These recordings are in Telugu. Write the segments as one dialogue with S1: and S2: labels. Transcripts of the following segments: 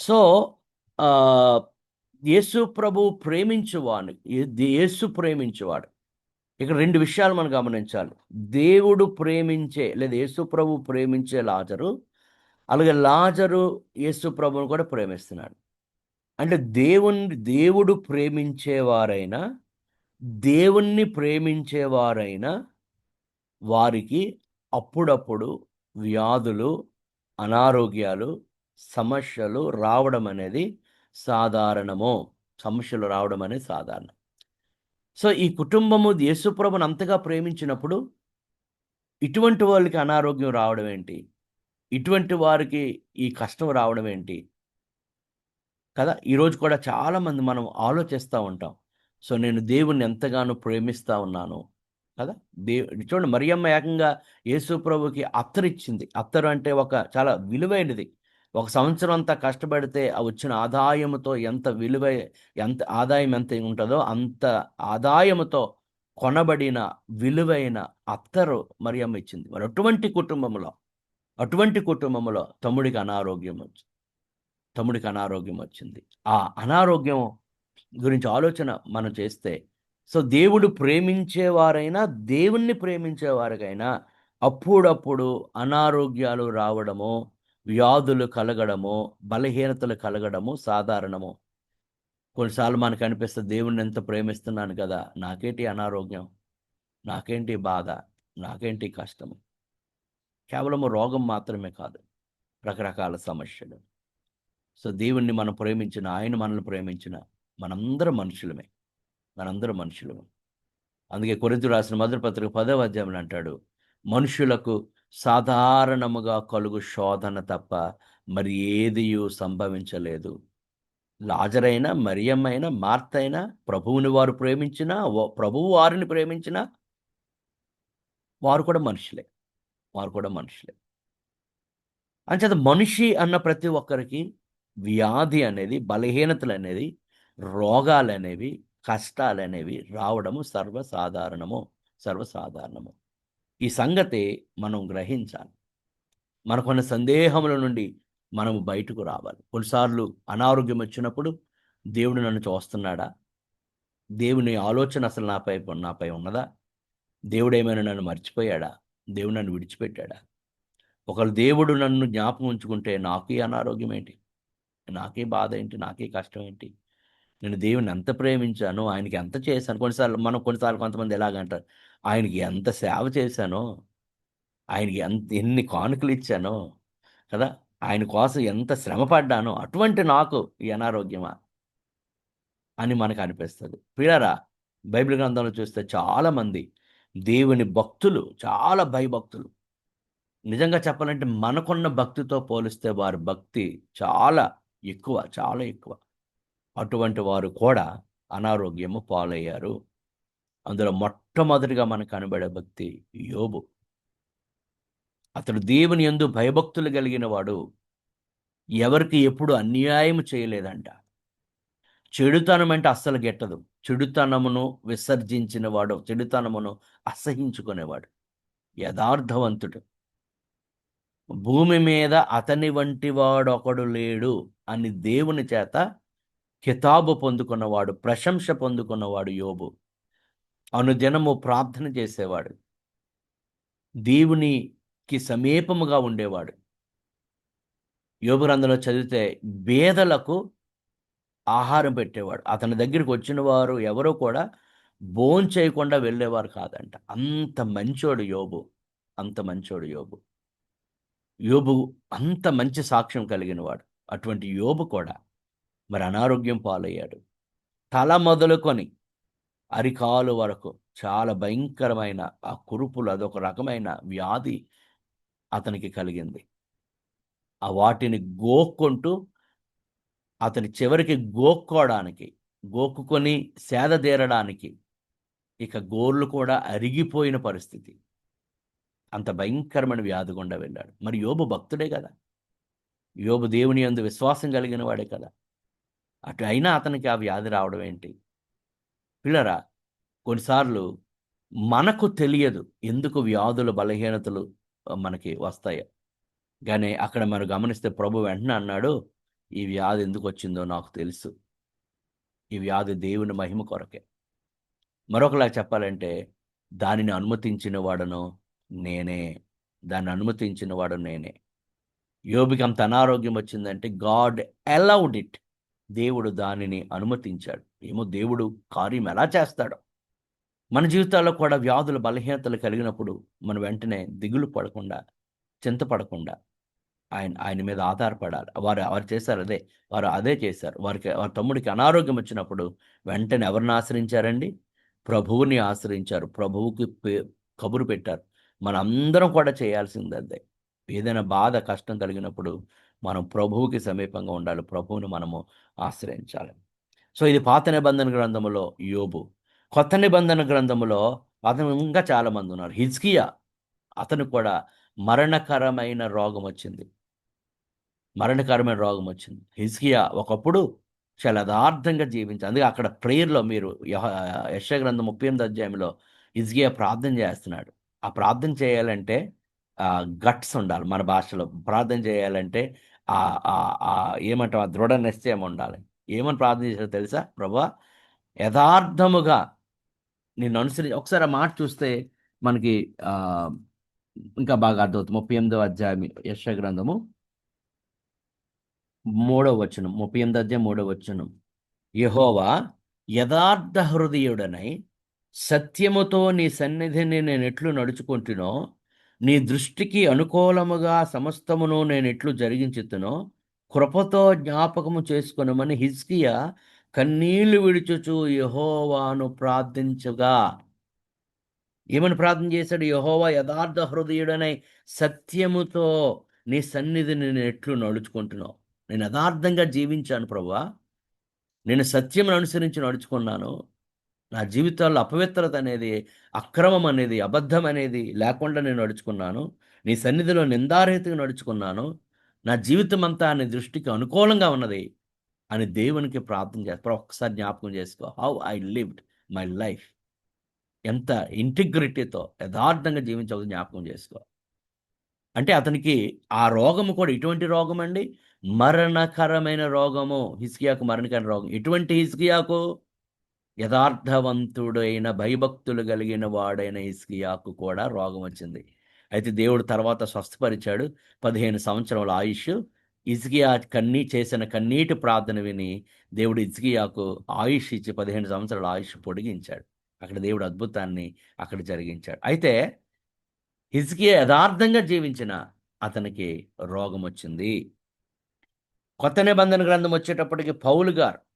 S1: సో యేసు ప్రభు ప్రేమించువాడు యేసు ప్రేమించువాడు. ఇక్కడ రెండు విషయాలు మనం గమనించాలి. దేవుడు ప్రేమించే లేదా యేసు ప్రభు ప్రేమించే లాజరు అలాగే లాజరు యేసు ప్రభుని కూడా ప్రేమిస్తున్నాడు. అంటే దేవుని దేవుడు ప్రేమించేవారైనా దేవుణ్ణి ప్రేమించేవారైనా వారికి అప్పుడప్పుడు వ్యాధులు అనారోగ్యాలు సమస్యలు రావడం అనేది సాధారణము. సమస్యలు రావడం అనేది సాధారణం. సో ఈ కుటుంబము యేసుప్రభుని అంతగా ప్రేమించినప్పుడు ఇటువంటి వాళ్ళకి అనారోగ్యం రావడం ఏంటి? ఇటువంటి వారికి ఈ కష్టం రావడం ఏంటి? కదా ఈరోజు కూడా చాలామంది మనం ఆలోచిస్తూ ఉంటాం. సో నేను దేవుణ్ణి ఎంతగానో ప్రేమిస్తూ ఉన్నాను. కదా దేవు చూడండి మరియమ్మ ఏకంగా యేసు ప్రభుకి అత్తరిచ్చింది. అత్తరు అంటే ఒక చాలా విలువైనది. ఒక సంవత్సరం అంతా కష్టపడితే ఆ వచ్చిన ఆదాయముతో ఎంత విలువ ఎంత ఆదాయం ఎంత ఉంటుందో అంత ఆదాయముతో కొనబడిన విలువైన అత్తరు మరియమ్మ ఇచ్చింది. మరి అటువంటి కుటుంబంలో అటువంటి కుటుంబంలో తమ్ముడికి అనారోగ్యం వచ్చింది తమ్ముడికి అనారోగ్యం వచ్చింది. ఆ అనారోగ్యం గురించి ఆలోచన మనం చేస్తే సో దేవుడు ప్రేమించేవారైనా దేవుణ్ణి ప్రేమించేవారికైనా అప్పుడప్పుడు అనారోగ్యాలు రావడము వ్యాధులు కలగడము బలహీనతలు కలగడము సాధారణము. కొన్నిసార్లు మనకు అనిపిస్తుంది దేవుణ్ణి ఎంత ప్రేమిస్తున్నాను కదా నాకేంటి అనారోగ్యం? నాకేంటి బాధ? నాకేంటి కష్టము? కేవలము రోగం మాత్రమే కాదు రకరకాల సమస్యలు. సో దేవుణ్ణి మనం ప్రేమించిన ఆయన మనల్ని ప్రేమించిన మనందరం మనుషులమే. మనందరం మనుషులమే. అందుకే కొరింత రాసిన మొదటి పత్రిక పదవ అధ్యాయంలో అంటాడు మనుషులకు సాధారణముగా కలుగు శోధన తప్ప మరి ఏదియూ సంభవించలేదు. లాజరైన మరియమ్మైనా మార్తైనా ప్రభువుని వారు ప్రేమించినా ప్రభువు వారిని ప్రేమించినా వారు కూడా మనుషులే. వారు కూడా మనుషులే. అంచేత మనిషి అన్న ప్రతి ఒక్కరికి వ్యాధి అనేది బలహీనతలు అనేది రోగాలు అనేవి కష్టాలు అనేవి రావడము సర్వసాధారణము సర్వసాధారణము. ఈ సంగతి మనం గ్రహించాలి. మనకున్న సందేహముల నుండి మనము బయటకు రావాలి. కొన్నిసార్లు అనారోగ్యం వచ్చినప్పుడు దేవుడు నన్ను చూస్తున్నాడా? దేవుని ఆలోచన అసలు నాపై నాపై ఉన్నదా? దేవుడు ఏమైనా నన్ను మర్చిపోయాడా? దేవుడు నన్ను విడిచిపెట్టాడా? ఒకళ్ళు దేవుడు నన్ను జ్ఞాపకం ఉంచుకుంటే నాకే అనారోగ్యం ఏంటి? నాకే బాధ ఏంటి? నాకే కష్టం ఏంటి? నేను దేవుని ఎంత ప్రేమించాను ఆయనకి ఎంత చేశాను? కొన్నిసార్లు మనం కొన్నిసార్లు కొంతమంది ఎలాగంటారు ఆయనకి ఎంత సేవ చేశానో ఆయనకి ఎంత ఎన్ని కానుకలు ఇచ్చానో కదా? ఆయన కోసం ఎంత శ్రమ పడ్డానో అటువంటి నాకు ఈ అనారోగ్యమా అని మనకు అనిపిస్తుంది. పిల్లరా బైబిల్ గ్రంథంలో చూస్తే చాలామంది దేవుని భక్తులు చాలా భయభక్తులు. నిజంగా చెప్పాలంటే మనకున్న భక్తితో పోలిస్తే వారి భక్తి చాలా ఎక్కువ చాలా ఎక్కువ. అటువంటి వారు కూడా అనారోగ్యము పాలయ్యారు. అందులో మొట్టమొదటిగా మనకు కనబడే భక్తి యోబు. అతడు దేవుని ఎందు భయభక్తులు కలిగిన వాడు ఎవరికి ఎప్పుడు అన్యాయం చేయలేదంట. చెడుతనం అంటే అస్సలు గెట్టదు. చెడుతనమును విసర్జించిన వాడు చెడుతనమును అసహించుకునేవాడు యథార్థవంతుడు. భూమి మీద అతని వంటి వాడు ఒకడు లేడు అని దేవుని చేత కితాబు పొందుకున్నవాడు ప్రశంస పొందుకున్నవాడు యోబు. అనుదినము ప్రార్థన చేసేవాడు. దేవునికి సమీపముగా ఉండేవాడు. యోగు చదివితే బేదలకు ఆహారం పెట్టేవాడు. అతని దగ్గరికి వచ్చిన వారు ఎవరో కూడా బోన్ చేయకుండా వెళ్ళేవారు కాదంట. అంత మంచోడు యోబు. అంత మంచోడు యోబు. యోబు అంత మంచి సాక్ష్యం కలిగిన వాడు అటువంటి యోబు కూడా మరి అనారోగ్యం పాలయ్యాడు. తల మొదలుకొని అరికాలు వరకు చాలా భయంకరమైన ఆ కురుపులు అదొక రకమైన వ్యాధి అతనికి కలిగింది. ఆ వాటిని గోక్కుంటూ అతని చివరికి గోక్కోవడానికి గోక్కుకొని సేదతీరడానికి ఇక గోర్లు కూడా అరిగిపోయిన పరిస్థితి. అంత భయంకరమైన వ్యాధి గుండా వెళ్ళాడు. మరి యోబు భక్తుడే కదా. యోబు దేవుని అందు విశ్వాసం కలిగిన వాడే కదా. అటు అయినా అతనికి ఆ వ్యాధి రావడం ఏంటి? పిల్లరా కొన్నిసార్లు మనకు తెలియదు ఎందుకు వ్యాధులు బలహీనతలు మనకి వస్తాయో. కానీ అక్కడ మనం గమనిస్తే ప్రభు వెంటనే అన్నాడు ఈ వ్యాధి ఎందుకు వచ్చిందో నాకు తెలుసు. ఈ వ్యాధి దేవుని మహిమ కొరకే. మరొకలా చెప్పాలంటే దానిని అనుమతించిన వాడను నేనే. దాన్ని అనుమతించిన వాడు నేనే. యోబికి అంత అనారోగ్యం వచ్చిందంటే గాడ్ అలౌడ్ ఇట్. దేవుడు దానిని అనుమతించాడు. ఏమో దేవుడు కార్యం ఎలా చేస్తాడో. మన జీవితాల్లో కూడా వ్యాధుల బలహీనతలు కలిగినప్పుడు మనం వెంటనే దిగులు పడకుండా చింతపడకుండా ఆయన ఆయన మీద ఆధారపడాలి. వారు వారు చేశారు అదే వారు అదే చేశారు. వారికి వారి తమ్ముడికి అనారోగ్యం వచ్చినప్పుడు వెంటనే ఎవరిని ఆశ్రయించారండి? ప్రభువుని ఆశ్రయించారు. ప్రభువుకి పే- కబురు పెట్టారు. మన అందరం కూడా చేయాల్సింది అదే. ఏదైనా బాధ కష్టం కలిగినప్పుడు మనం ప్రభువుకి సమీపంగా ఉండాలి. ప్రభువుని మనము ఆశ్రయించాలి. సో ఇది పాత నిబంధన గ్రంథములో యోబు. కొత్త నిబంధన గ్రంథములో అతను ఇంకా చాలామంది ఉన్నారు. హిజ్కియా అతను కూడా మరణకరమైన రోగం వచ్చింది. మరణకరమైన రోగం వచ్చింది. హిజ్కియా ఒకప్పుడు చాలా యథార్థంగా జీవించి అందుకే అక్కడ ప్రేయర్లో మీరు యహ- గ్రంథం ముప్పై ఎనిమిది అధ్యాయంలో హిజ్కియా ప్రార్థన చేస్తున్నాడు. ఆ ప్రార్థన చేయాలంటే గట్స్ ఉండాలి మన భాషలో. ప్రార్థన చేయాలంటే ఏమంటాం ఆ దృఢ నిశ్చయం ఉండాలి. ఏమని ప్రార్థన చేశారో తెలుసా? ప్రభా యథార్థముగా నిన్ను అనుసరి ఒకసారి ఆ మాట చూస్తే మనకి ఇంకా బాగా అర్థమవుతుంది. ముప్పై ఎనిమిదో అధ్యాయం యశ గ్రంథము మూడవ వచనం ముప్పై ఎనిమిది అధ్యాయం మూడవ వచనం. యహోవా యథార్థ హృదయుడనై సత్యముతో నీ సన్నిధిని నేను ఎట్లు నడుచుకుంటునో నీ దృష్టికి అనుకూలముగా సమస్తమును నేను ఎట్లు జరిగించుతునో కృపతో జ్ఞాపకము చేసుకునమని హిజ్కియా కన్నీళ్ళు విడుచుచు యహోవాను ప్రార్థించగా. ఏమని ప్రార్థన చేశాడు? యహోవా యథార్థ హృదయుడనై సత్యముతో నీ సన్నిధిని నేను ఎట్లు నడుచుకుంటున్నావు నేను యథార్థంగా జీవించాను ప్రభా. నేను సత్యమును అనుసరించి నడుచుకున్నాను. నా జీవితాల్లో అపవిత్రత అనేది అక్రమం అనేది అబద్ధం అనేది లేకుండా నేను నడుచుకున్నాను. నీ సన్నిధిలో నిందారహితంగా నడుచుకున్నాను. నా జీవితం అంతా నీ దృష్టికి అనుకూలంగా ఉన్నది అని దేవునికి ప్రార్థన చేస్తా. ఒక్కసారి జ్ఞాపకం చేసుకో. How I lived my life ఎంత ఇంటిగ్రిటీతో యథార్థంగా జీవించవద్దు జ్ఞాపకం చేసుకో. అంటే అతనికి ఆ రోగము కూడా ఇటువంటి రోగం అండి మరణకరమైన రోగము. హిస్కియాకు మరణకరమైన రోగం. ఎటువంటి హిస్కియాకు యథార్థవంతుడైన భయభక్తులు కలిగిన వాడైన ఇస్కియాకు కూడా రోగం వచ్చింది. అయితే దేవుడు తర్వాత స్వస్థపరిచాడు. పదిహేను సంవత్సరాల ఆయుష్. ఇజ్గియా కన్నీ చేసిన కన్నీటి ప్రార్థన విని దేవుడు ఇజ్గియాకు ఆయుష్ ఇచ్చి పదిహేను సంవత్సరాల ఆయుష్ పొడిగించాడు. అక్కడ దేవుడు అద్భుతాన్ని అక్కడ జరిగించాడు. అయితే హిజ్కియా యథార్థంగా జీవించిన అతనికి రోగం వచ్చింది. కొత్త నిబంధన గ్రంథం వచ్చేటప్పటికి పౌలు గారు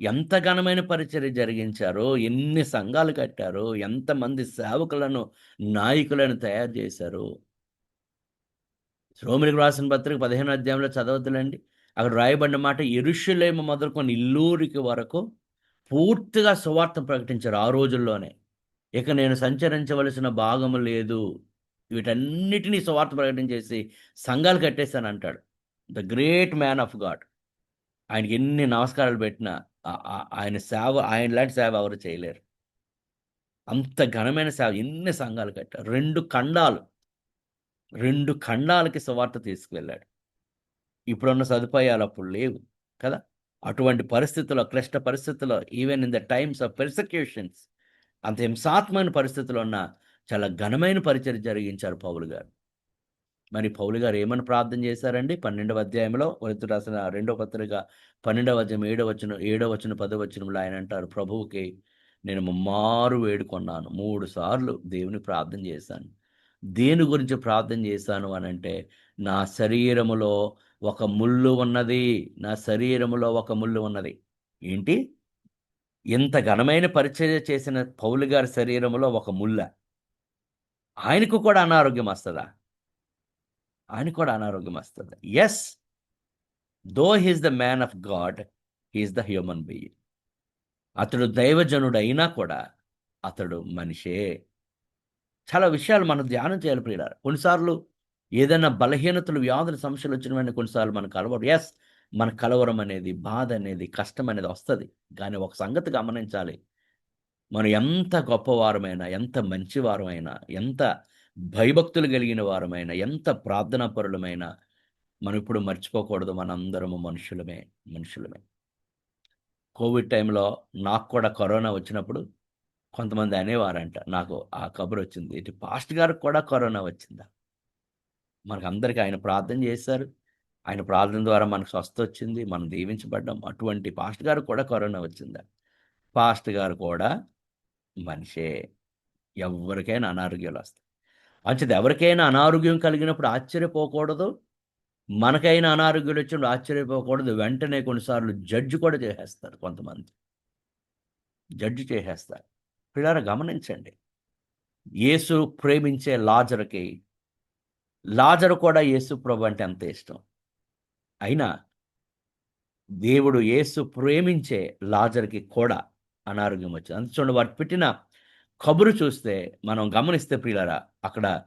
S1: ఎంత ఘనమైన పరిచర్య జరిగించారో ఎన్ని సంఘాలు కట్టారో ఎంతమంది సేవకులను నాయకులను తయారు చేశారు. రోమిలికి రాసిన పత్రిక పదిహేను అధ్యాయంలో చదవద్దులండి. అక్కడ రాయబడిన మాట ఎరుషులేము మొదలుకొని ఇల్లూరికి వరకు పూర్తిగా సువార్త ప్రకటించారు ఆ రోజుల్లోనే. ఇక నేను సంచరించవలసిన భాగము లేదు. వీటన్నిటినీ సువార్త ప్రకటించేసి సంఘాలు కట్టేశాను అంటాడు. The great man of God. ఆయనకి ఎన్ని నమస్కారాలు పెట్టినా ఆయన సేవ ఆయన లాంటి సేవ ఎవరు చేయలేరు. అంత ఘనమైన సేవ ఎన్ని సంఘాలు కట్టారు. రెండు ఖండాలు రెండు ఖండాలకి సువార్త తీసుకువెళ్ళాడు. ఇప్పుడున్న సదుపాయాలు అప్పుడు లేవు కదా. అటువంటి పరిస్థితుల్లో క్లిష్ట పరిస్థితుల్లో even in the times of persecutions అంత హింసాత్మైన పరిస్థితుల్లో ఉన్న చాలా ఘనమైన పరిచయం జరిగించారు పౌలు గారు. మరి పౌలు గారు ఏమని ప్రార్థన చేశారండి? పన్నెండవ అధ్యాయంలో వృత్తి రాసిన రెండో పత్రిక పన్నెండవ అధ్యాయం ఏడవ వచ్చిన ఏడవ వచ్చిన పదవ వచనంలో ఆయన అంటారు ప్రభువుకి నేను మారు వేడుకొన్నాను. మూడు సార్లు దేవుని ప్రార్థన చేశాను. దేని గురించి ప్రార్థన చేశాను అని అంటే నా శరీరములో ఒక ముళ్ళు ఉన్నది. నా శరీరములో ఒక ముళ్ళు ఉన్నది. ఏంటి? ఇంత ఘనమైన పరిచర్య చేసిన పౌలు గారి శరీరములో ఒక ముళ్ళ. ఆయనకు కూడా అనారోగ్యం వస్తుందా? ఆయన కూడా అనారోగ్యం వస్తుంది. Yes though he's the man of God he's the human being అతడు దైవజనుడు అయినా కూడా అతడు మనిషే. చాలా విషయాలు మనం ధ్యానం చేయాలి ప్రియులారు. కొన్నిసార్లు ఏదైనా బలహీనతలు వ్యాధుల సమస్యలు వచ్చిన వెంటనే కొన్నిసార్లు మనకు కలవరు ఎస్ మన కలవరం అనేది బాధ అనేది కష్టం అనేది వస్తుంది. కానీ ఒక సంగతి గమనించాలి. మనం ఎంత గొప్పవారమైనా ఎంత మంచివారమైనా ఎంత భయభక్తులు కలిగిన వారమైనా ఎంత ప్రార్థనాపరులమైనా మనం ఇప్పుడు మర్చిపోకూడదు మనందరము మనుషులమే మనుషులమే. కోవిడ్ టైంలో నాకు కూడా కరోనా వచ్చినప్పుడు కొంతమంది అనేవారంట నాకు ఆ కబురు వచ్చింది ఇటు పాస్ట్ గారికి కూడా కరోనా వచ్చిందా? మనకు అందరికీ ఆయన ప్రార్థన చేశారు. ఆయన ప్రార్థన ద్వారా మనకు స్వస్థ వచ్చింది మనం దీవించబడ్డాం. అటువంటి పాస్ట్ గారు కూడా కరోనా వచ్చిందా? పాస్ట్ గారు కూడా మనిషే ఎవరికైనా అనారోగ్యాలు వస్తాయి. అంచేది ఎవరికైనా అనారోగ్యం కలిగినప్పుడు ఆశ్చర్యపోకూడదు. మనకైనా అనారోగ్యాలు వచ్చినప్పుడు ఆశ్చర్యపోకూడదు. వెంటనే కొన్నిసార్లు జడ్జి కూడా చేసేస్తారు కొంతమంది. జడ్జి చేసేస్తారు. పిల్లలు గమనించండి. యేసు ప్రేమించే లాజర్కి లాజరు కూడా యేసు ప్రభు అంటే అంత ఇష్టం? అయినా దేవుడు యేసు ప్రేమించే లాజర్కి కూడా అనారోగ్యం వచ్చింది. అందుచూడండి వారు పెట్టిన కబురు చూస్తే మనం గమనిస్తే ప్రియులరా అక్కడ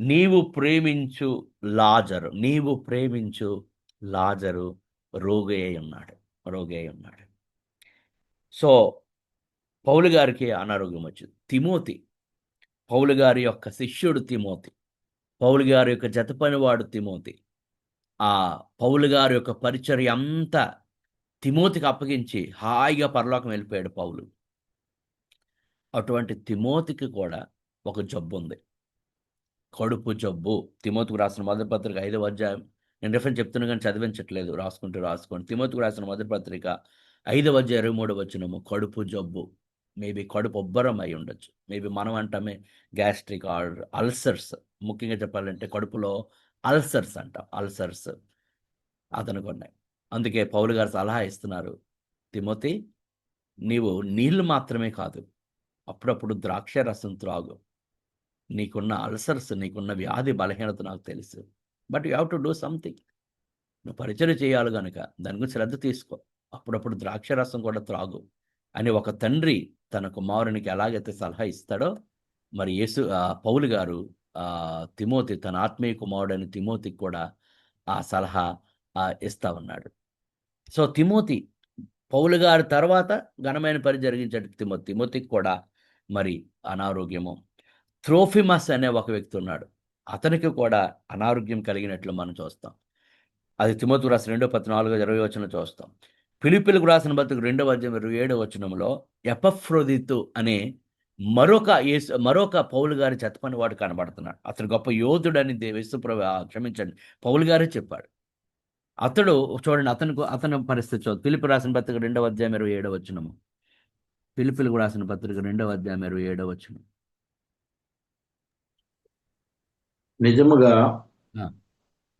S1: నీవు ప్రేమించు లాజరు నీవు ప్రేమించు లాజరు రోగి ఉన్నాడు రోగి ఉన్నాడు. సో పౌలు గారికి అనారోగ్యం వచ్చింది. తిమోతి పౌలు గారి యొక్క శిష్యుడు తిమోతి పౌలు గారి యొక్క జతపనివాడు తిమోతి. ఆ పౌలు గారి యొక్క పరిచర్య అంతా తిమోతికి అప్పగించి హాయిగా పరలోకం వెళ్ళిపోయాడు పౌలు. అటువంటి తిమోతికి కూడా ఒక జబ్బు ఉంది కడుపు జబ్బు. తిమోతికి రాసిన మొదటి పత్రిక ఐదవ అధ్యాయం. నేను రిఫరెన్స్ చెప్తున్నా కానీ చదివించట్లేదు. రాసుకుంటూ రాసుకోండి. తిమోతికి రాసిన మొదటి పత్రిక ఐదవ అధ్యాయం ఇరవై మూడు వచ్చినము కడుపు జబ్బు. మేబీ కడుపు ఉబ్బరం అయి ఉండొచ్చు. మేబీ మనం అంటామే గ్యాస్ట్రిక్ ఆర్ అల్సర్స్. ముఖ్యంగా చెప్పాలంటే కడుపులో అల్సర్స్ అంటాం. అల్సర్స్. అతనికి ఉన్నాయి. అందుకే పౌలు గారు సలహా ఇస్తున్నారు. తిమోతి నీవు నీళ్ళు మాత్రమే కాదు. అప్పుడప్పుడు ద్రాక్ష రసం త్రాగు. నీకున్న అల్సర్స్ నీకున్న వ్యాధి బలహీనత నాకు తెలుసు. But you have to do something. నువ్వు పరిచయం చేయాలి కనుక దాని గురించి శ్రద్ధ తీసుకో. అప్పుడప్పుడు ద్రాక్ష రసం కూడా త్రాగు. అని ఒక తండ్రి తన కుమారునికి ఎలాగైతే సలహా ఇస్తాడో మరి యేసు ఆ, పౌలు గారు తిమోతి తన ఆత్మీయ కుమారుడైన తిమోతికి కూడా ఆ సలహా ఇస్తా ఉన్నాడు. సో తిమోతి పౌలు గారి తర్వాత ఘనమైన పని జరిగించాడు తిమోతి తిమోతికి కూడా మరి అనారోగ్యము. త్రోఫిమస్ అనే ఒక వ్యక్తి ఉన్నాడు. అతనికి కూడా అనారోగ్యం కలిగినట్లు మనం చూస్తాం. అది తిమోతు రాసిన రెండో పద్నాలుగో ఇరవై వచనం చూస్తాం. పిలిపిలకు రాసిన బతుకు రెండవ అధ్యాయం ఇరవై ఏడవ వచనంలో ఎపఫ్రోదితు అనే మరొక యేసు మరొక పౌలు గారి చెత్తపని వాడు కనబడుతున్నాడు. అతను గొప్ప యోధుడని దేవేశ్వర క్షమించండి పౌలు గారే చెప్పాడు. అతడు చూడండి అతనికి అతని పరిస్థితి చూడండి పిలిపి రాసిన పత్రిక రెండవ అధ్యాయం ఇరవై ఏడవ వచనము. పిలిపిలకు రాసిన పత్రిక రెండవ అధ్యాయం ఇరవై ఏడవ వచనం.
S2: నిజముగా.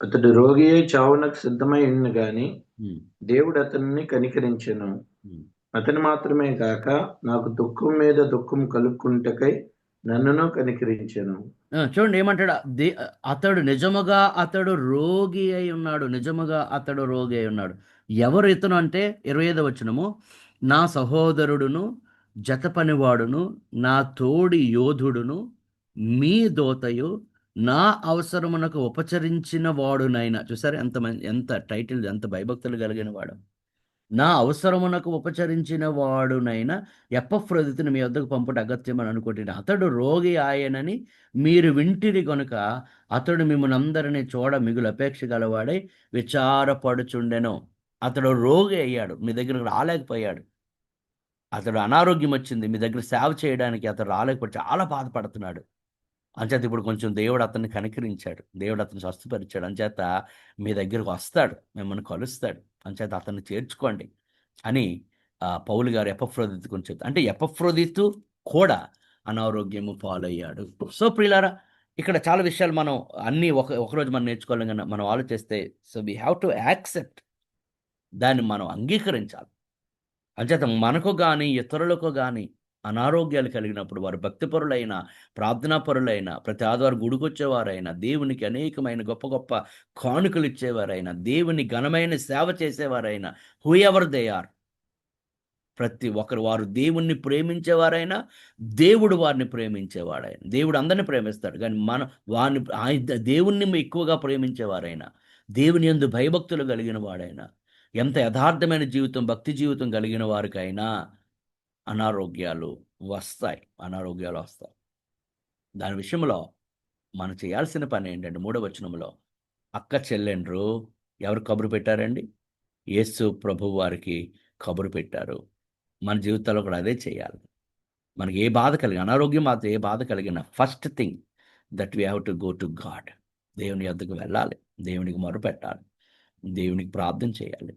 S2: అతడు రోగి అయి చావునకు సిద్ధమై ఉన్న గాని దేవుడు అతనిని కనికరించెను. అతను మాత్రమే కాక నాకు దుఃఖం మీద దుఃఖం కలుక్కుంటకై నన్నును కనికరించెను.
S1: చూడండి ఏమంటాడు? అతడు నిజముగా అతడు రోగి అయి ఉన్నాడు. నిజముగా అతడు రోగి అయి ఉన్నాడు. ఎవరు ఇతను అంటే ఇరవై ఐదు వచ్చినము నా సహోదరుడును జత పనివాడును నా తోడి యోధుడును మీ దోతయు నా అవసరమునకు ఉపచరించిన వాడునైనా. చూసారా ఎంత ఎంత టైటిల్ ఎంత భయభక్తులు కలిగిన వాడు. నా అవసరమునకు ఉపచరించిన వాడునైనా ఎప్పఫ్రోదితిని మీ వద్దకు పంపుట అగత్యమని అనుకుంటున్నాను అతడు రోగి ఆయనని మీరు వింటిరి కనుక అతడు మిమ్మల్ని అందరినీ చూడ మిగులు అపేక్ష గలవాడై విచారపడుచుండెను. అతడు రోగి అయ్యాడు. మీ దగ్గరకు రాలేకపోయాడు. అనారోగ్యం వచ్చింది. మీ దగ్గర సేవ చేయడానికి అతడు రాలేకపోతే చాలా బాధపడుతున్నాడు. అంచేత ఇప్పుడు కొంచెం దేవుడు అతన్ని కనికరించాడు. దేవుడు అతను స్వస్థపరిచాడు. అంచేత మీ దగ్గరకు వస్తాడు. మిమ్మల్ని కలుస్తాడు. అంచేత అతన్ని చేర్చుకోండి అని పౌలు గారు ఎపఫ్రోదిత్ గురించి చెప్తారు. అంటే ఎపఫ్రోదితు కూడా అనారోగ్యము పాలయ్యాడు. సో ప్రియులారా ఇక్కడ చాలా విషయాలు మనం అన్నీ ఒక ఒకరోజు మనం నేర్చుకోలేం కానీ మనం ఆలోచిస్తే so we have to accept దాన్ని మనం అంగీకరించాలి. అంచేత మనకు కానీ ఇతరులకు కానీ అనారోగ్యాలు కలిగినప్పుడు వారు భక్తిపరులైన ప్రార్థనాపరులైన ప్రతి ఆదివారం గుడికొచ్చేవారైనా దేవునికి అనేకమైన గొప్ప గొప్ప కానుకలు ఇచ్చేవారైనా దేవుని ఘనమైన సేవ చేసేవారైనా హూ ఎవర్ దే ఆర్ ప్రతి ఒక్కరు వారు దేవుణ్ణి ప్రేమించేవారైనా దేవుడు వారిని ప్రేమించేవాడైనా దేవుడు అందరిని ప్రేమిస్తాడు. కానీ మన వారిని దేవుణ్ణి ఎక్కువగా ప్రేమించేవారైనా దేవుని యందు భయభక్తులు కలిగిన వాడైనా ఎంత యథార్థమైన జీవితం భక్తి జీవితం కలిగిన వారికైనా అనారోగ్యాలు వస్తాయి. అనారోగ్యాలు వస్తాయి. దాని విషయంలో మనం చేయాల్సిన పని ఏంటంటే మూడవ వచనంలో అక్క చెల్లెండ్రు ఎవరు కబురు పెట్టారండి? యేసు ప్రభు వారికి కబురు పెట్టారు. మన జీవితంలో కూడా అదే చేయాలి. మనకి ఏ బాధ కలిగిన అనారోగ్యం మాత్రం ఏ బాధ కలిగిన first thing that we have to go to God. దేవుని వద్దకు వెళ్ళాలి. దేవునికి మొరపెట్టాలి. దేవునికి ప్రార్థన చేయాలి.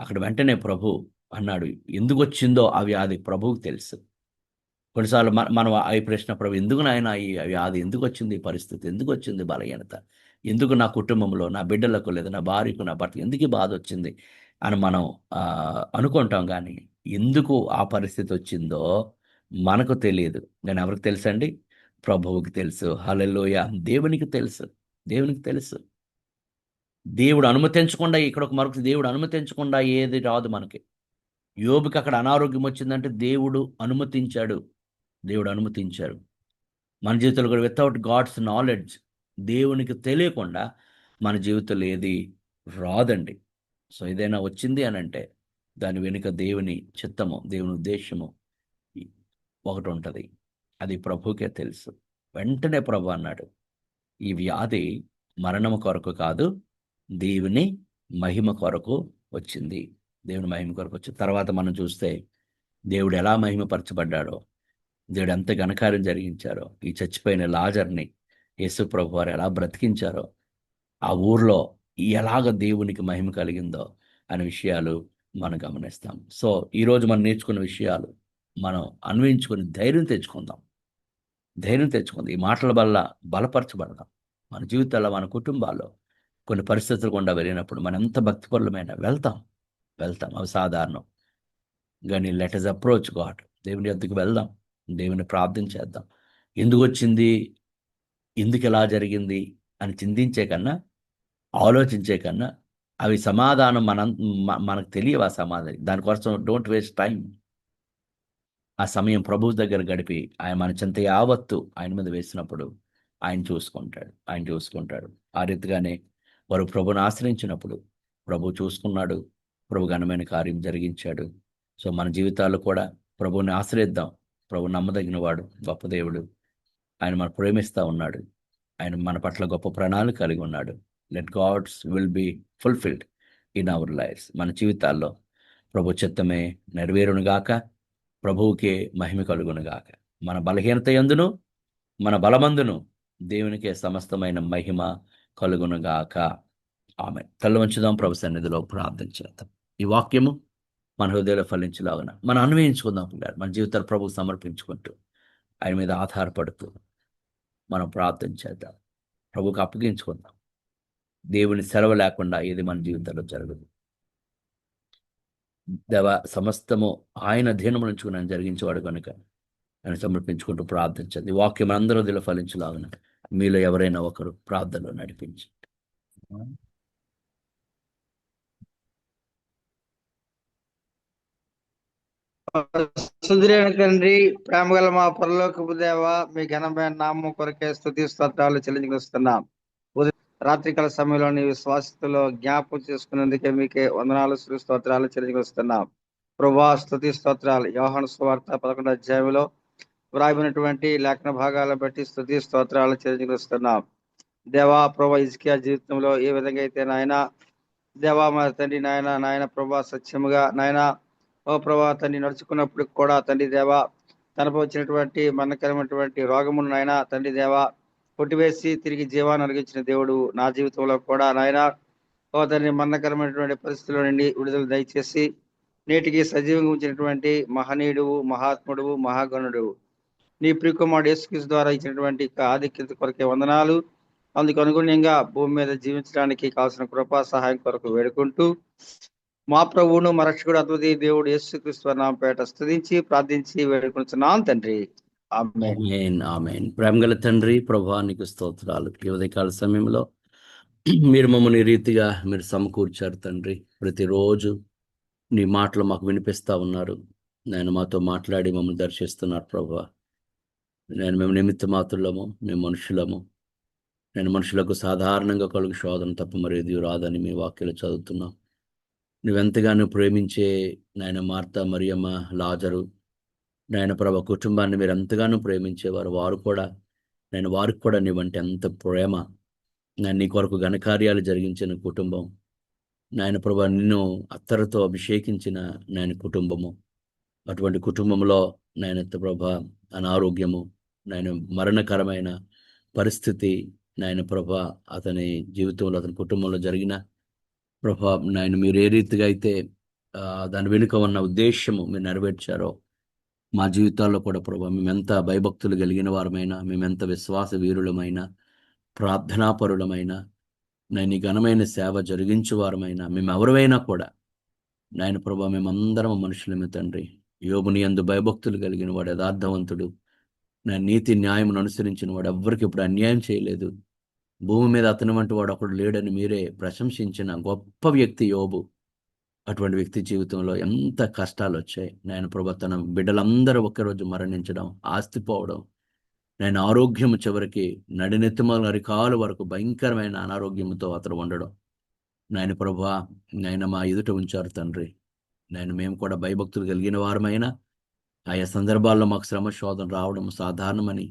S1: అక్కడ వెంటనే ప్రభు అన్నాడు ఎందుకు వచ్చిందో ఆ వ్యాధి ప్రభువుకి తెలుసు. కొన్నిసార్లు మన మనం ఈ ప్రశ్న ప్రభు ఎందుకు నాయన ఈ వ్యాధి? ఎందుకు వచ్చింది ఈ పరిస్థితి ఎందుకు వచ్చింది బలహీనత. ఎందుకు నా కుటుంబంలో నా బిడ్డలకు లేదా నా భార్యకు నా భర్తకు ఎందుకు ఈ బాధ వచ్చింది? అని మనం అనుకుంటాం కానీ ఎందుకు ఆ పరిస్థితి వచ్చిందో మనకు తెలియదు. కానీ ఎవరికి తెలుసండి? ప్రభువుకి తెలుసు. హలలోయ దేవునికి తెలుసు. దేవునికి తెలుసు. దేవుడు అనుమతించకుండా ఇక్కడ ఒక మరొక దేవుడు అనుమతించకుండా ఏది రాదు మనకి. యోబుకి అక్కడ అనారోగ్యం వచ్చిందంటే దేవుడు అనుమతించాడు. దేవుడు అనుమతించాడు. మన జీవితంలో కూడా వితౌట్ గాడ్స్ నాలెడ్జ్ దేవునికి తెలియకుండా మన జీవితంలో ఏది రాదండి. సో ఏదైనా వచ్చింది అని అంటే దాని వెనుక దేవుని చిత్తము దేవుని ఉద్దేశము ఒకటి ఉంటుంది. అది ప్రభుకే తెలుసు. వెంటనే ప్రభు అన్నాడు ఈ వ్యాధి మరణము కొరకు కాదు దేవుని మహిమ కొరకు వచ్చింది. దేవుని మహిమ కొరకు వచ్చింది తర్వాత మనం చూస్తే దేవుడు ఎలా మహిమపరచబడ్డాడో దేవుడు ఎంత ఘనకార్యం జరిగించారో ఈ చచ్చిపోయిన లాజర్ని యేసుప్రభు వారు ఎలా బ్రతికించారో ఆ ఊర్లో ఎలాగ దేవునికి మహిమ కలిగిందో అనే విషయాలు మనం గమనిస్తాం. సో ఈరోజు మనం నేర్చుకున్న విషయాలు మనం అన్వయించుకొని ధైర్యం తెచ్చుకుందాం. ధైర్యం తెచ్చుకుందాం. ఈ మాటల వల్ల బలపరచబడదాం. మన జీవితాల్లో మన కుటుంబాల్లో కొన్ని పరిస్థితులు గుండా వెళ్ళినప్పుడు మనం ఎంత భక్తిపరులమైనా వెళ్తాం. వెళ్తాం. అవి సాధారణం. కానీ లెట్ ఇస్ అప్రోచ్ గాడ్ దేవుని యొద్దకు వెళ్దాం. దేవుని ప్రార్థన చేద్దాం. ఎందుకు వచ్చింది? ఎందుకు ఎలా జరిగింది? అని చింతించే కన్నా ఆలోచించే కన్నా అవి సమాధానం మన మనకు తెలియవు ఆ సమాధానం. దానికోసం డోంట్ వేస్ట్ టైం ఆ సమయం ప్రభు దగ్గర గడిపి ఆయన మన చింత యావత్తు ఆయన మీద వేసినప్పుడు ఆయన చూసుకుంటాడు. ఆయన చూసుకుంటాడు. ఆ రీతిగానే వారు ప్రభుని ఆశ్రయించినప్పుడు ప్రభు చూసుకున్నాడు ప్రభు ఘనమైన కార్యం జరిగించాడు. సో మన జీవితాల్లో కూడా ప్రభుని ఆశ్రయిద్దాం. ప్రభు నమ్మదగిన వాడు గొప్ప దేవుడు. ఆయన మన ప్రేమిస్తూ ఉన్నాడు. ఆయన మన పట్ల గొప్ప ప్రణాళిక కలిగి ఉన్నాడు. Let God's will be fulfilled in our lives మన జీవితాల్లో ప్రభు చిత్తమే నెరవేరునుగాక ప్రభువుకే మహిమ కలుగునుగాక మన బలహీనత ఎందును? మన బలమందును? దేవునికే సమస్తమైన మహిమ కలుగునుగాక. ఆమె తల్లి వంచుదాం ప్రభు సన్నిధిలో ప్రార్థన చేద్దాం. ఈ వాక్యము మన హృదయంలో ఫలించలాగున మనం అన్వయించుకుందాం పిల్లలు మన జీవితాలు ప్రభుకు సమర్పించుకుంటూ ఆయన మీద ఆధారపడుతూ మనం ప్రార్థన చేద్దాం. ప్రభుకు అప్పగించుకుందాం. దేవుని సెలవు లేకుండా ఏది మన జీవితంలో జరగదు. దేవ సమస్తము ఆయన అధీనం నుంచి నన్ను జరిగించేవాడు కనుక ఆయన సమర్పించుకుంటూ ప్రార్థించండి ఈ వాక్యం అందరూ దిల ఫలించలాగున మీలో ఎవరైనా ఒకరు ప్రార్థనలో నడిపించి.
S3: సుందరైన తండ్రి ప్రేమగల మా పరలోకపు దేవ మీ ఘనమైన నామం కొరకే స్థుతి స్తోత్రాలు చెల్లించుకొస్తున్నాం రాత్రికాల సమయంలో నీ విశ్వాసతలో జ్ఞాపకం చేసుకున్నందుకే మీకే వందనాలు శ్రీ స్తోత్రాలు చెల్లించుకొస్తున్నాం ప్రభా స్థుతి స్తోత్రాలు. యోహాను స్వార్త పదకొండు అధ్యాయంలో వ్రాయబడినటువంటి లేఖన భాగాలను బట్టి స్థుతి స్తోత్రాలు చెల్లించుకొస్తున్నాం. దేవా ప్రభా ఇజ్కియా జీవితంలో ఏ విధంగా అయితే నాయన దేవా మా తండ్రి నాయన నాయన ప్రభా సత్యముగా నాయన ఓ ప్రభా తండ్రి నడుచుకున్నప్పుడు కూడా తండ్రి దేవా తనపై వచ్చినటువంటి మరణకరమైనటువంటి రోగమును నాయన తండ్రి దేవా కొట్టివేసి తిరిగి జీవాన్ని అలిగించిన దేవుడు నా జీవితంలో కూడా నాయన ఓ తండ్రి మరణకరమైనటువంటి పరిస్థితుల నుండి విడుదల దయచేసి నేటికి సజీవంగా ఉంచినటువంటి మహనీయుడు మహాత్ముడు మహాగణుడు నీ ప్రియకుమారుడు యేసుక్రీస్తు ద్వారా ఇచ్చినటువంటి ఆధిక్యత కొరకే వందనాలు. అందుకు అనుగుణంగా భూమి మీద జీవించడానికి కావాల్సిన కృపా సహాయం కొరకు వేడుకుంటూ మా ప్రభువును మా రక్షకుడు దేవుడు యేసుక్రీస్తు నామపేట స్థుతించి ప్రార్థించి వేడుకుంటున్నాం తండ్రి. ఆమెన్.
S1: ప్రేమగల తండ్రి ప్రభానికి స్తోత్రాలు. ఈ ఉదయకాల సమయంలో మీరు మమ్మల్ని రీతిగా మీరు సమకూర్చారు తండ్రి. ప్రతిరోజు నీ మాటలు మాకు వినిపిస్తా ఉన్నారు. నేను మాతో మాట్లాడి మమ్మల్ని దర్శిస్తున్నారు ప్రభా. నేను మేము నిమిత్త మాత్రులము మేము మనుషులము. నేను మనుషులకు సాధారణంగా కలుగు శోధన తప్ప మరేది రాదని మీ వాక్యలు చదువుతున్నాం. నువ్వెంతగానో ప్రేమించే నాయన మార్త మరియమ్మ లాజరు నాయన ప్రభ కుటుంబాన్ని మీరు ఎంతగానో ప్రేమించేవారు వారు కూడా నేను వారికి కూడా నీవంటే ఎంత ప్రేమ నేను నీ కొరకు ఘనకార్యాలు జరిగించిన కుటుంబం నాయన ప్రభా నిన్ను అత్తరుతో అభిషేకించిన నాయన కుటుంబము. అటువంటి కుటుంబంలో నాయన ప్రభా అనారోగ్యము నాయన మరణకరమైన పరిస్థితి నాయన ప్రభా అతని జీవితంలో అతని కుటుంబంలో జరిగిన ప్రభా నాయన మీరు ఏ రీతిగా అయితే దాని వెనుక ఉన్న ఉద్దేశము మీరు నెరవేర్చారో మా జీవితాల్లో కూడా ప్రభా మేమెంత భయభక్తులు కలిగిన వారమైనా మేమెంత విశ్వాస వీరులమైనా ప్రార్థనాపరులమైన నేను ఈ ఘనమైన సేవ జరిగించు వారమైనా మేము ఎవరివైనా కూడా నాయన ప్రభా మేమందరం మనుషులమే తండ్రి. యోగుని ఎందు భయభక్తులు కలిగిన వాడు యథార్థవంతుడు. నా నీతి న్యాయమును అనుసరించిన వాడు ఎవ్వరికి ఇప్పుడు అన్యాయం చేయలేదు. భూమి మీద అతని వంటి వాడు ఒకడు లేడని మీరే ప్రశంసించిన గొప్ప వ్యక్తి యోబు. అటువంటి వ్యక్తి జీవితంలో ఎంత కష్టాలు వచ్చాయి. నేను ప్రభా తన బిడ్డలందరూ ఒక్కరోజు మరణించడం ఆస్తి పోవడం నేను ఆరోగ్యం చివరికి నడినెత్తుమల అరికాలు వరకు భయంకరమైన అనారోగ్యంతో అతను ఉండడం. నాయన ప్రభా నాయన మా ఎదుట ఉంచారు తండ్రి. నేను మేము కూడా భయభక్తులు కలిగిన వారమైనా ఆయా సందర్భాల్లో మాకు శ్రమ శోధన రావడం సాధారణమని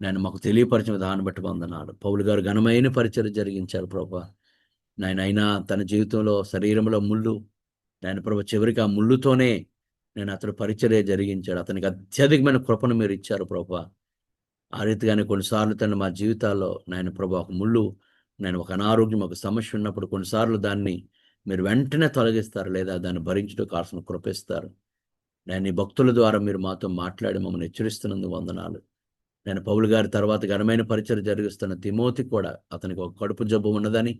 S1: నేను మాకు తెలియపరిచిన విధానం బట్టి వందనాలు. పౌలు గారు ఘనమైన పరిచయం జరిగించారు ప్రభా. నాయన అయినా తన జీవితంలో శరీరంలో ముళ్ళు నేను ప్రభు చివరికి ఆ ముళ్ళుతోనే నేను అతడు పరిచర్య జరిగించాడు. అతనికి అత్యధికమైన కృపను మీరు ఇచ్చారు ప్రభా. ఆ రీతిగానే కొన్నిసార్లు తను మా జీవితాల్లో నాయన ప్రభా ఒక ముళ్ళు నేను ఒక అనారోగ్యం ఒక సమస్య ఉన్నప్పుడు కొన్నిసార్లు దాన్ని మీరు వెంటనే తొలగిస్తారు లేదా దాన్ని భరించడం కావాల్సిన కృపిస్తారు నేను ఈ భక్తుల ద్వారా మీరు మాతో మాట్లాడి మమ్మల్ని హెచ్చరిస్తున్నందుకు వందనాలు. నేను పౌలు గారి తర్వాత ఘనమైన పరిచయం జరిగిస్తున్న తిమోతి కూడా అతనికి ఒక కడుపు జబ్బు ఉన్నదని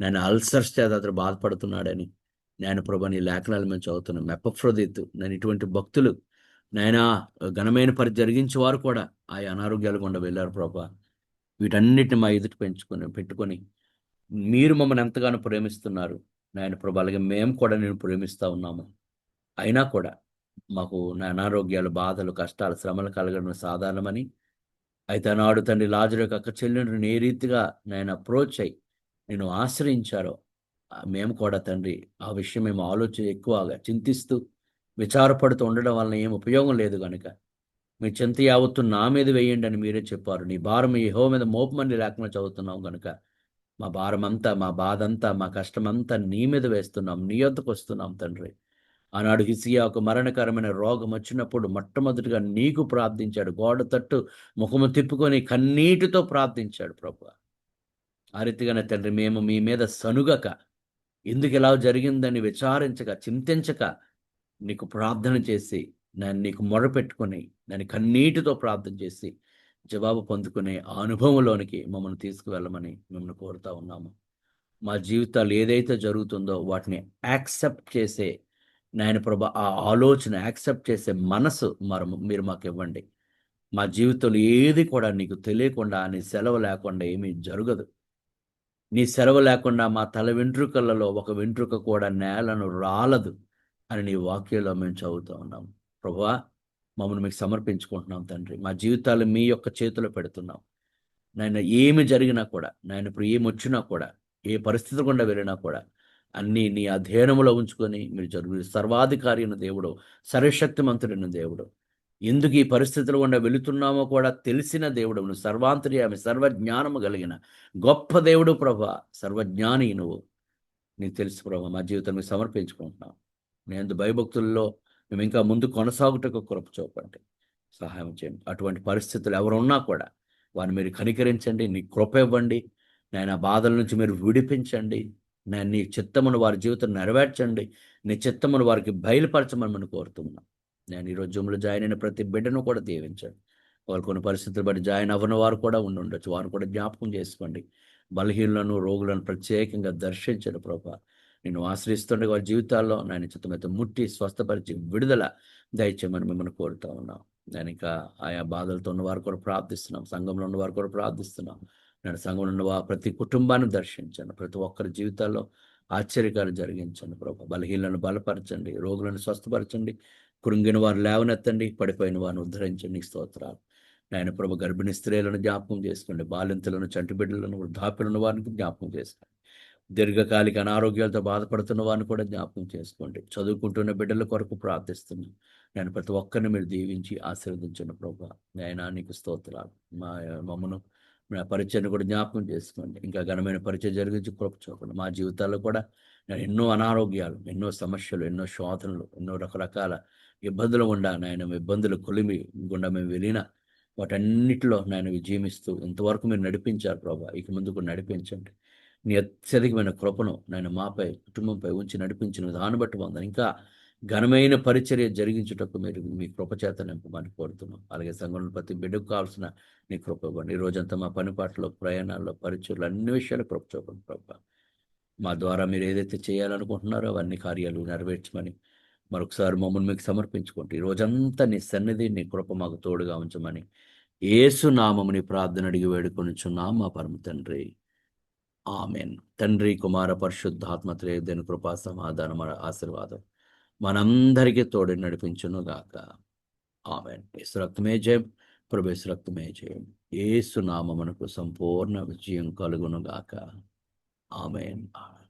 S1: నేను అల్సర్స్ చేత అతను బాధపడుతున్నాడని నేను ప్రభా నీ లేఖనాలు మేము చదువుతున్నాం మెప్పఫ్రోదిత్ నేను ఇటువంటి భక్తులు నాయన ఘనమైన పరి జరిగించే వారు కూడా ఆ అనారోగ్యాలు గుండా వెళ్ళారు ప్రభా. వీటన్నిటిని మా ఎదుటి పెంచుకొని పెట్టుకొని మీరు మమ్మల్ని ఎంతగానో ప్రేమిస్తున్నారు. నాయన ప్రభా అలాగే మేము కూడా నేను ప్రేమిస్తూ ఉన్నాము. అయినా కూడా మాకు నా అనారోగ్యాలు బాధలు కష్టాలు శ్రమలు కలగడం సాధారణమని. అయితే నాడు తండ్రి లాజరు యొక్క అక్క చెల్లెండ్రిని ఏ రీతిగా నేను అప్రోచ్ అయ్యి నేను ఆశ్రయించారో మేము కూడా తండ్రి ఆ విషయం మేము ఆలోచన ఎక్కువగా చింతిస్తూ విచారపడుతూ ఉండడం వలన ఏం ఉపయోగం లేదు కనుక మీ చింత యావత్తు నా మీద వేయండి అని మీరే చెప్పారు. నీ భారం ఈ హో మీద మోపమని లేకుండా చదువుతున్నాం కనుక మా భారం అంతా మా బాధ అంతా మా కష్టమంతా నీ మీద వేస్తున్నాం. నీ వద్దకు వస్తున్నాం తండ్రి. ఆనాడు హిసియా ఒక మరణకరమైన రోగం వచ్చినప్పుడు మొట్టమొదటిగా నీకు ప్రార్థించాడు. గోడ తట్టు ముఖము తిప్పుకొని కన్నీటితో ప్రార్థించాడు ప్రభు ఆ రీతిగానే తండ్రి మేము మీ మీద సనుగక ఎందుకు ఇలా జరిగిందని విచారించక చింతించక నీకు ప్రార్థన చేసి నన్ను నీకు మొరపెట్టుకొని నన్ను కన్నీటితో ప్రార్థన చేసి జవాబు పొందుకునే ఆ అనుభవంలోనికి మమ్మల్ని తీసుకువెళ్ళమని మిమ్మల్ని కోరుతా ఉన్నాము. మా జీవితాలు ఏదైతే జరుగుతుందో వాటిని యాక్సెప్ట్ చేసే నాయన ప్రభ ఆ ఆలోచన యాక్సెప్ట్ చేసే మనసు మరి మీరు మాకు ఇవ్వండి. మా జీవితంలో ఏది కూడా నీకు తెలియకుండా నీ సెలవు లేకుండా ఏమీ జరగదు. నీ సెలవు లేకుండా మా తల వెంట్రుకలలో ఒక వెంట్రుక కూడా నేలను రాలదు అని నీ వాక్యంలో మేము చదువుతూ ఉన్నాం. ప్రభువా మమ్మల్ని మీకు సమర్పించుకుంటున్నాం తండ్రి. మా జీవితాలు మీ యొక్క చేతిలో పెడుతున్నాం. నాయన ఏమి జరిగినా కూడా నాయన ఇప్పుడు ఏమి వచ్చినా కూడా ఏ పరిస్థితి గుండా వెళ్ళినా కూడా అన్నీ నీ అధ్యయనములో ఉంచుకొని మీరు జరుగు సర్వాధికారి అయిన దేవుడు సర్వశక్తిమంతుడైన దేవుడు. ఎందుకు ఈ పరిస్థితులు ఉండ వెళుతున్నామో కూడా తెలిసిన దేవుడు నువ్వు సర్వాంతర్యామి సర్వజ్ఞానము కలిగిన గొప్ప దేవుడు ప్రభ సర్వజ్ఞాని నువ్వు. నీకు తెలుసు ప్రభ మా జీవితాన్ని సమర్పించుకుంటున్నాం. నేను భయభక్తుల్లో మేము ఇంకా ముందు కొనసాగుటకు కృప చూపండి. సహాయం చేయండి. అటువంటి పరిస్థితులు ఎవరున్నా కూడా వారిని మీరు కనికరించండి. నీ కృప ఇవ్వండి. నేను బాధల నుంచి మీరు విడిపించండి. నేను నీ చిత్తమును వారి జీవితం నెరవేర్చండి. నీ చిత్తమును వారికి బయలుపరచమని మనం కోరుతున్నాం నేను ఈరోజు జుమ్లో జాయిన్ అయిన ప్రతి బిడ్డను కూడా దీవించండి. వాళ్ళు కొన్ని పరిస్థితులు బట్టి జాయిన్ అవ్వని వారు కూడా ఉండి ఉండొచ్చు వారు కూడా జ్ఞాపకం చేసుకోండి. బలహీనులను రోగులను ప్రత్యేకంగా దర్శించండి ప్రభా. నేను ఆశ్రయిస్తుండే వారి జీవితాల్లో నాయన చిత్తమైతే ముట్టి స్వస్థపరిచి విడుదల దయచేయమని మిమ్మల్ని కోరుతా ఉన్నాం. నేను ఇంకా ఆయా బాధలతో ఉన్న వారు కూడా ప్రార్థిస్తున్నాం. సంఘంలో ఉన్న వారు కూడా ప్రార్థిస్తున్నాం. నేను సంఘంలో ఉన్న ప్రతి కుటుంబాన్ని దర్శించండి. ప్రతి ఒక్కరి జీవితాల్లో ఆశ్చర్యకాలు జరిగించండి ప్రభు. బలహీనలను బలపరచండి. రోగులను స్వస్థపరచండి. కృంగిన వారు లేవనెత్తండి. పడిపోయిన వారిని ఉద్ధరించండి. స్తోత్రాలు. నాయన ప్రభు గర్భిణీ స్త్రీలను జ్ఞాపకం చేసుకోండి. బాలింతలను చంటి బిడ్డలను వృద్ధాప్యులను వారిని జ్ఞాపకం చేసుకోండి. దీర్ఘకాలిక అనారోగ్యాలతో బాధపడుతున్న వారిని కూడా జ్ఞాపకం చేసుకోండి. చదువుకుంటున్న బిడ్డల కొరకు ప్రార్థిస్తున్నాను నేను ప్రతి ఒక్కరిని మీరు దీవించి ఆశీర్వదించిన ప్రభు. నాయనా నీకు స్తోత్రాలు. మా మమ్మను ఆ పరిచయను కూడా జ్ఞాపకం చేసుకోండి. ఇంకా ఘనమైన పరిచయం జరిగించి కృప చూపండి. మా జీవితాల్లో కూడా నేను ఎన్నో అనారోగ్యాలు ఎన్నో సమస్యలు ఎన్నో శోధనలు ఎన్నో రకరకాల ఇబ్బందులు ఉండా నాయన. ఇబ్బందులు కొలిమి గుండా మేము వెళ్ళిన వాటన్నిటిలో నేను విజయమిస్తూ ఇంతవరకు మీరు నడిపించారు ప్రభా. ఇక ముందు కూడా నడిపించండి. నీ అత్యధికమైన కృపను నేను మాపై కుటుంబంపై ఉంచి నడిపించిన దాన్ని బట్టి పొందాను ఇంకా ఘనమైన పరిచర్య జరిగించుటకు మీరు మీ కృపచేత నింపమని కోరుతున్నాం. అలాగే సంఘంలో ప్రతి బిడ్డకు కావాల్సిన నీ కృప ఇవ్వండి. ఈ రోజంతా మా పనిపాట్లో ప్రయాణాల్లో పరిచయలు అన్ని విషయాలు కృప చూపండి ప్రభా. మా ద్వారా మీరు ఏదైతే చేయాలనుకుంటున్నారో అవన్నీ కార్యాలు నెరవేర్చమని మరొకసారి మమ్మల్ని మీకు సమర్పించుకుంటే ఈ రోజంతా నీ సన్నిధి నీ కృప మాకు తోడుగా ఉంచమని ఏసు నామముని ప్రార్థన అడిగి వేడుకొనిచున్నాం మా పరమ తండ్రి. ఆమెన్. తండ్రి కుమార పరిశుద్ధాత్మ త్రేదని కృపా సమాధానం ఆశీర్వాదం. మనందరికీ తోడు నడిపించును గాక. ఆమెన్. యేసు రక్తమే జయం. ప్రభు యేసు రక్తమే జయం. ఏసు నామమునకు సంపూర్ణ విజయం కలుగును గాక. Amen amen.